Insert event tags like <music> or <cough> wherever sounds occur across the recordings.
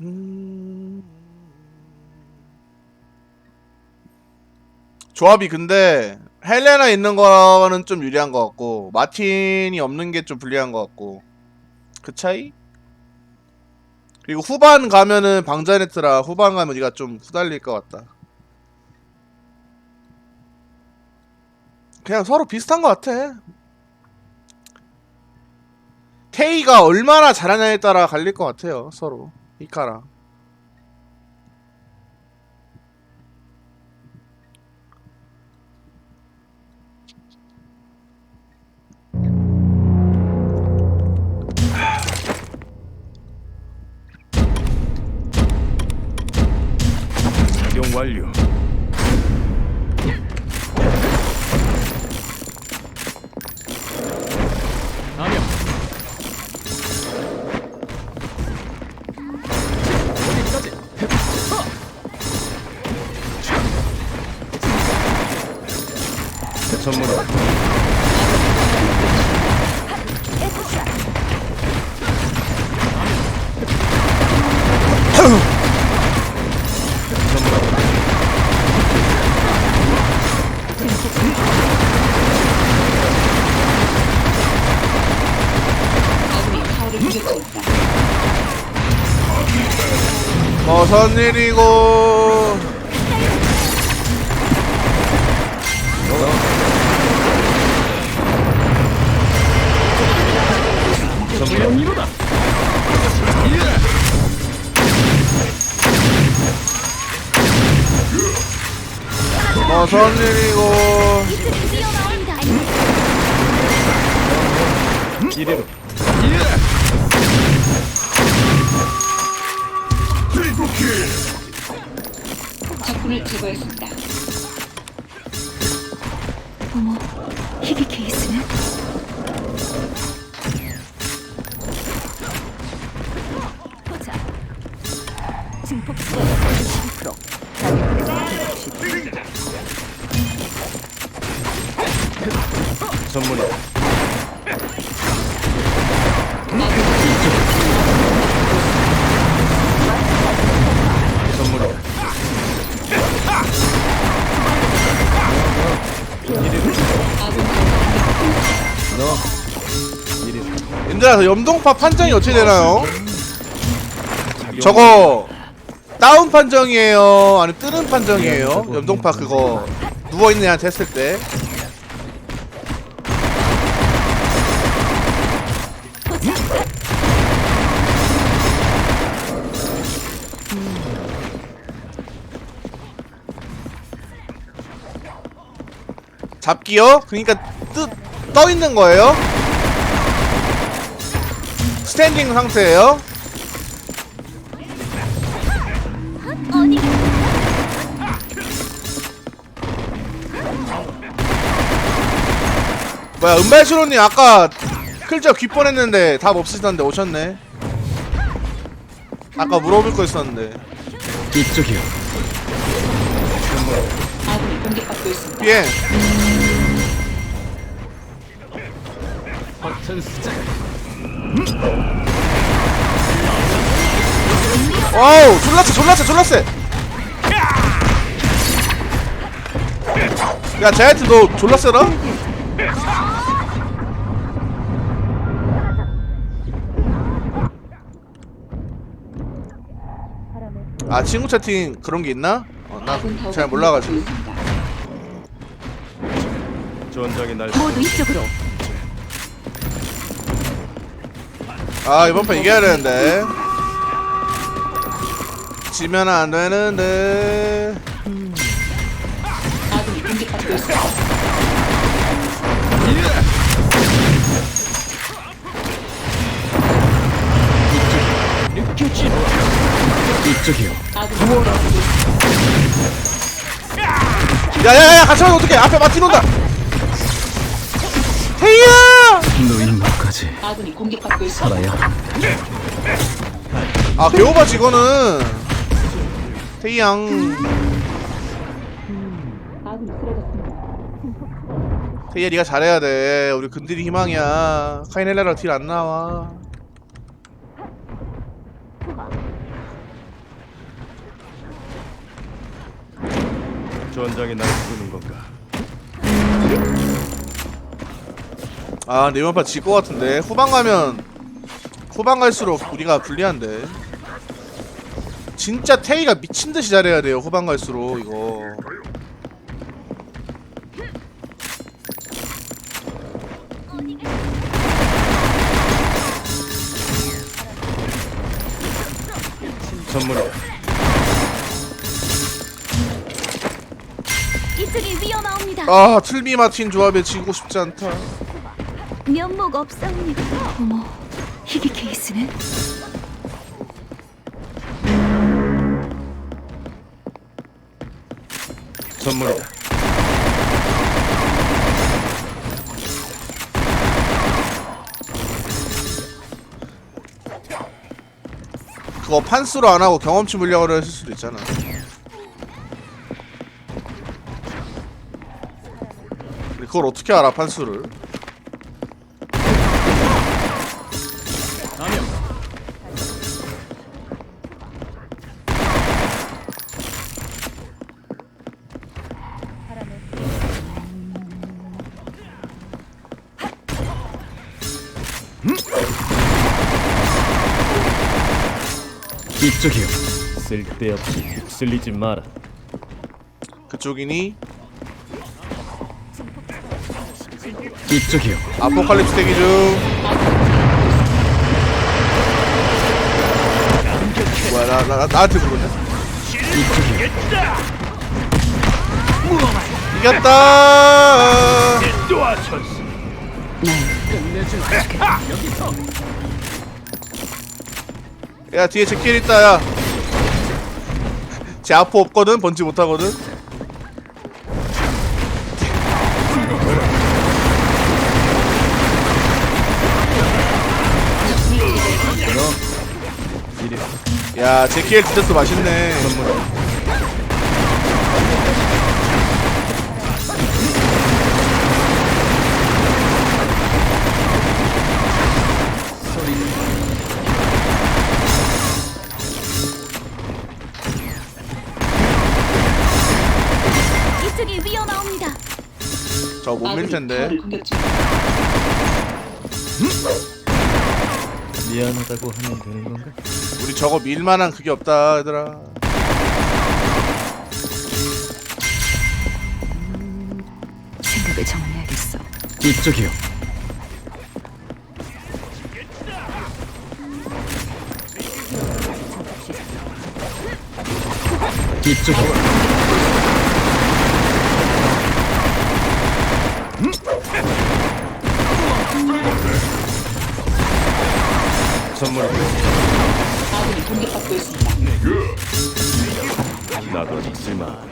음. 조합이 근데 헬레나 있는 거는 좀 유리한 것 같고 마틴이 없는 게 좀 불리한 것 같고 그 차이? 그리고 후반 가면은 방자네트라 후반 가면 네가 좀 후달릴 것 같다. 그냥 서로 비슷한 것 같아. 테이가 얼마나 잘하냐에 따라 갈릴 것 같아요 서로 이용 완료. 전문으로. 무슨 일이고? 무슨 일이고? 이대로. 적군을 제거했습니다. 어머, 희귀 케이스는? 보자. 증폭 얘들아 저 염동파 판정이 어떻게 되나요? 저거 다운 판정이에요? 아니면 뜨는 판정이에요? 염동파 그거 누워있는 애한테 했을 때 잡기요? 그니까 뜨, 떠 있는 거예요? 스탠딩 상태예요? 뭐야 은발시로님 아까 클저 귀 뻔했는데 답 없으시던데 오셨네 아까 물어볼 거 있었는데 이쪽이요. 아군이 공격받고 있습니다. 비 버튼 수작. 와우 졸라 세 졸라 세 졸라 세 야 자이언트 너 졸라 세라? 아 친구 채팅 그런 게 있나? 어, 아군 나 타워가 잘 몰라가지고. 전장의 날. 모두 이쪽으로. 아 이번 판 이겨야 되는데 지면 안 되는데 아군이 공격받고 있습니다. 느껴지. 이쪽이요. 아군이 공격받고 있습니다. 야야야 같이 가면 어떡해 앞에 마틴 온다 헤이야 끝까지 봐야. 아, 개오바지 이거는. 태양. 태야 네가 잘해야 돼. 우리 근딜이 희망이야. 카이넬라랑 딜안 나와. 전장에 날 부르는 건가? 아판질것 같은데 후반 가면 후반 갈수록 우리가 불리한데 진짜 테이가 미친듯이 잘해야 돼요 후반 갈수록 이거. 이쪽이 위험하옵니다. 아 틀미 마틴 조합에 지고 싶지 않다 면목 없사옵니다. 어머, 희귀 케이스는? 선물이다. 그거 판수로 안 하고 경험치 물량으로 했을 수도 있잖아 근데 그걸 어떻게 알아 판수를 이쪽이요. 쓸데없이 휩쓸리지 마라. 그쪽이니 이쪽이요. 아포칼립스 대기 중 뭐야 나, 나, 나 나한테 부르네 이쪽이요. 이겼다 야 뒤에 제킬 있다 야 제 아포 없거든? 번지 못하거든? 야 제킬 진짜 또 맛있네 저 못 밀 텐데. 미안하다고 하면 되는 건가? 우리 저거 밀만한 그게 없다 얘들아 생각을 정리하겠어. 이쪽이요. 이쪽이요. 선물이다. 아군이 공격받고 있습니다. 나도 있을만.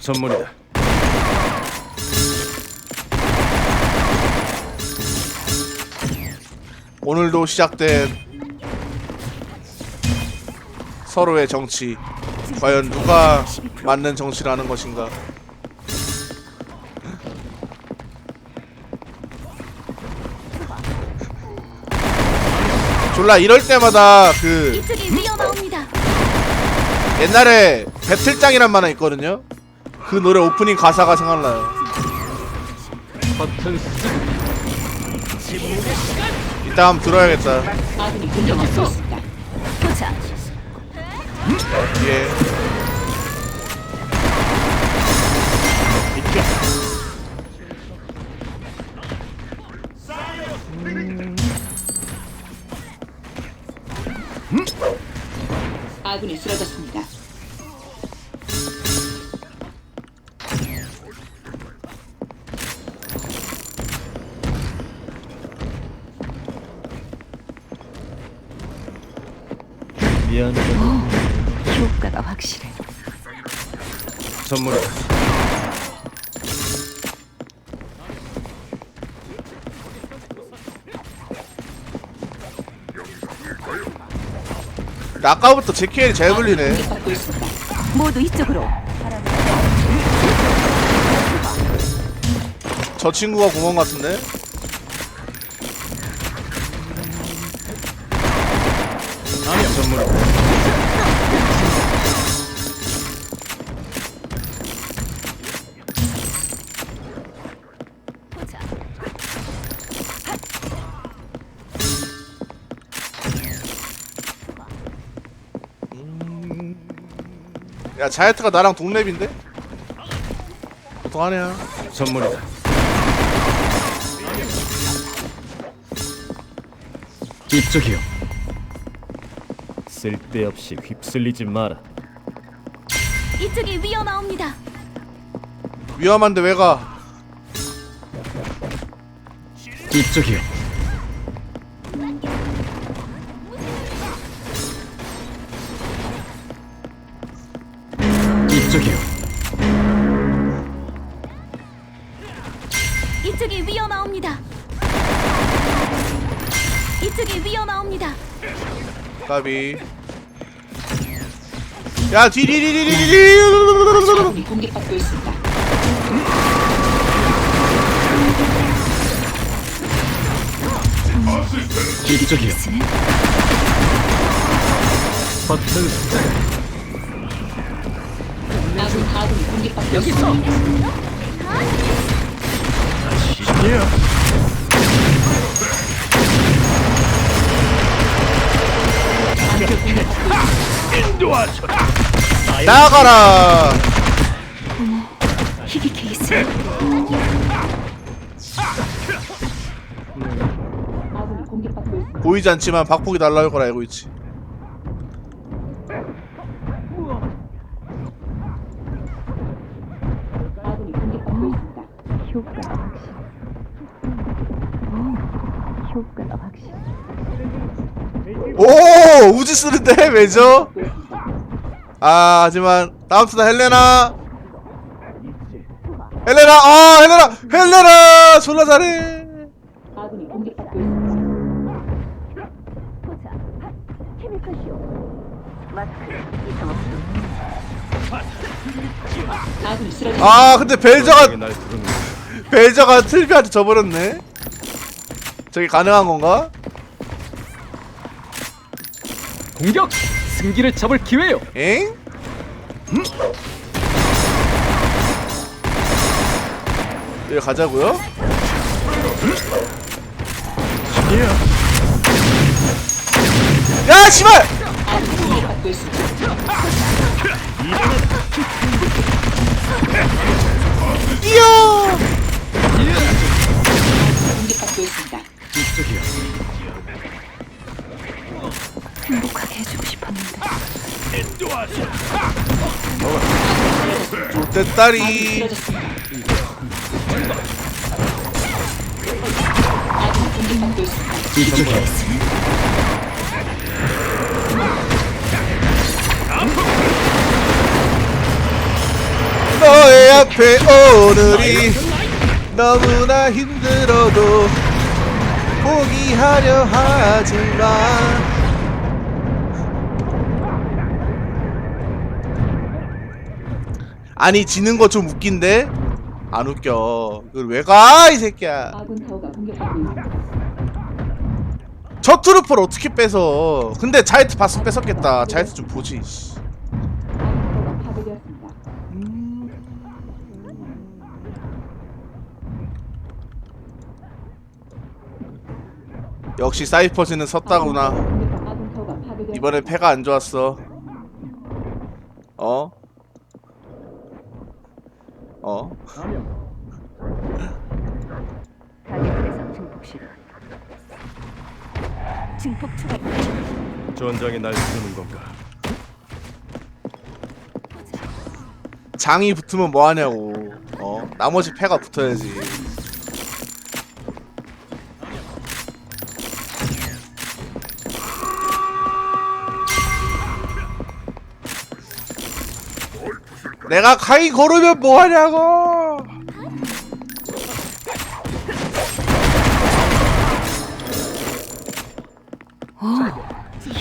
선물이다. 오늘도 시작된 서로의 정치. 과연 누가 맞는 정치라는 것인가? 졸라 이럴 때마다 그. 옛날에 배틀장이란 만화 있거든요? 그 노래 오프닝 가사가 생각나요. 버튼 한번 들어야겠다. 예. 아군이 쓰러졌습니다. 선물이다. 근데 아까부터 제키엘이 잘 불리네 공격받고 있습니다. 모두 이쪽으로. 저 친구가 구멍 같은데? 야 자이트가 나랑 동랩인데? 보통 하네요 선물이다. 이쪽이요. 쓸데없이 휩쓸리지 마라. 이쪽이 위험하옵니다. 위험한데 왜 가? 이쪽이요. 이쪽이요. 이쪽이 위험하옵니다. 이쪽이 위험하옵니다. 까비 야 뒤리리리리리 아군이 공격받고 있습니다. 이쪽이요. 스는 버튼 나가라. 보이지 않지만 박폭이 날라올 걸 알고 있지 우지 쓰는데 <laughs> 왜죠? 아 하지만 다음 투다 헬레나 헬레나 아 헬레나 헬레나 졸라 잘해 아군이 공격받고 있습니다. 보자. 케미컬 쇼. 마스크 이상 없음. 아군이 쓰러졌습니다. 아 근데 벨저가 날 부르는 벨저가 틀비한테 져버렸네 저게 가능한 건가? 공격! 승기를 잡을 기회요. 엥? 여기 가자고요? 야 씨발! 이야! 공격받고 있습니다. 이쪽이요. 행복하게 해주고 싶었는데. 내 딸이. 너의 앞에 오늘이 너무나 힘들어도 포기하려 하지만 아니 지는 거 좀 웃긴데 안 웃겨 이걸 왜 가 이 새끼야 아군 타워가 공격받고 있습니다. 저 트루퍼를 어떻게 뺏어 근데 자이트 봤으면 뺏었겠다 자이트 좀 보지 씨. 아군 타워가 파괴되었습니다. 역시 사이퍼즈는 섰다구나 아군 타워가 파괴되었습니다. 이번에 패가 안 좋았어. 어? 어? 타겟 대상 증폭 시간. 증폭 추가. 전장에 날 부르는 건가? 장이 붙으면 뭐 하냐고. 어? 나머지 패가 붙어야지. 내가 가이 걸으면 뭐 하냐고. 오,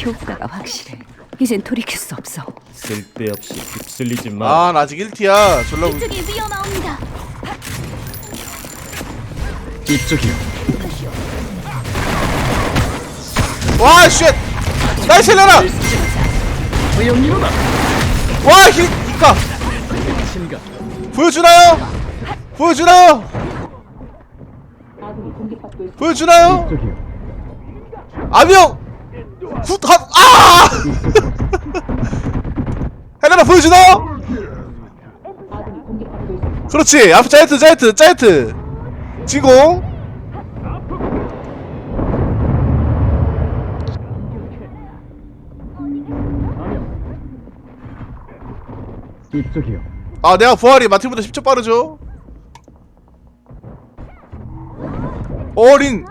효과가 확실해. 이젠 돌이킬 수 없어. 쓸데없이 휩쓸리지 마. 아나 아직 1티야 졸라 무- 이쪽이 위험하옵니다. 이쪽이요. 와 쉣! 나이스! 소용이로다. 와 히, 히카! 신가. 보여주나요? 보여주나요? 보여주나요? 아명! 후, 하, 아! <laughs> 헬레나 보여주나요? 그렇지 앞 자이트 자이트 자이트 지공 이쪽이요. 아 내가 부활이 마틴보다 10초 빠르죠 어린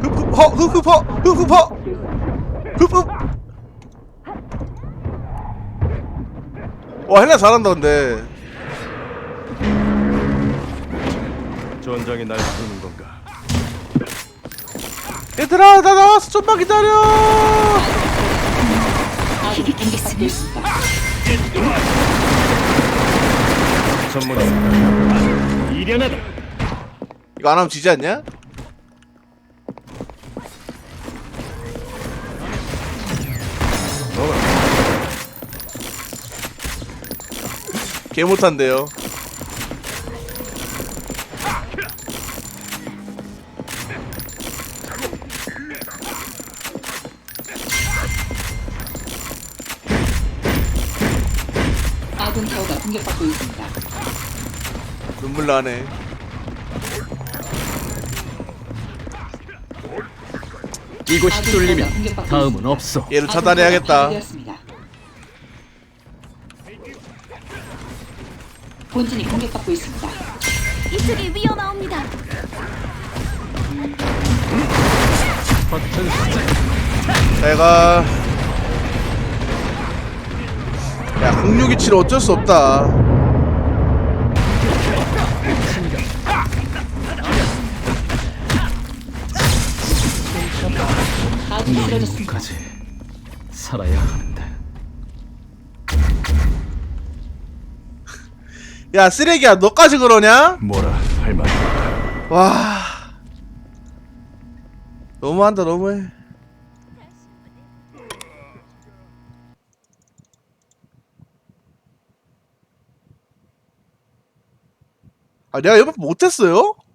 흡흡허 흡흡허 흡흡허. 흡흡 와 헬라 잘한다 근데 전장에 날 부르는? 얘들아 나 나와서 좀만 기다려 아군이 공격받고 있습니다. 전문이 이련하다. 이거 안 하면 지지 않냐? 개 못한대요. 아군 타워가 공격받고 있습니다. 눈물 나네. 이곳이 뚫리면 다음은. 없어. 얘를 차단해야겠다. 본진이 공격받고 있습니다. 이쪽이 수작. 내가 야 0627 어쩔 수 없다. 쓰러졌습니다. 까지 살아야 하는데. <laughs> 야 쓰레기야 너까지 그러냐? 뭐라 할 말. 와 너무한다 너무해. 아 내가 이번 못했어요?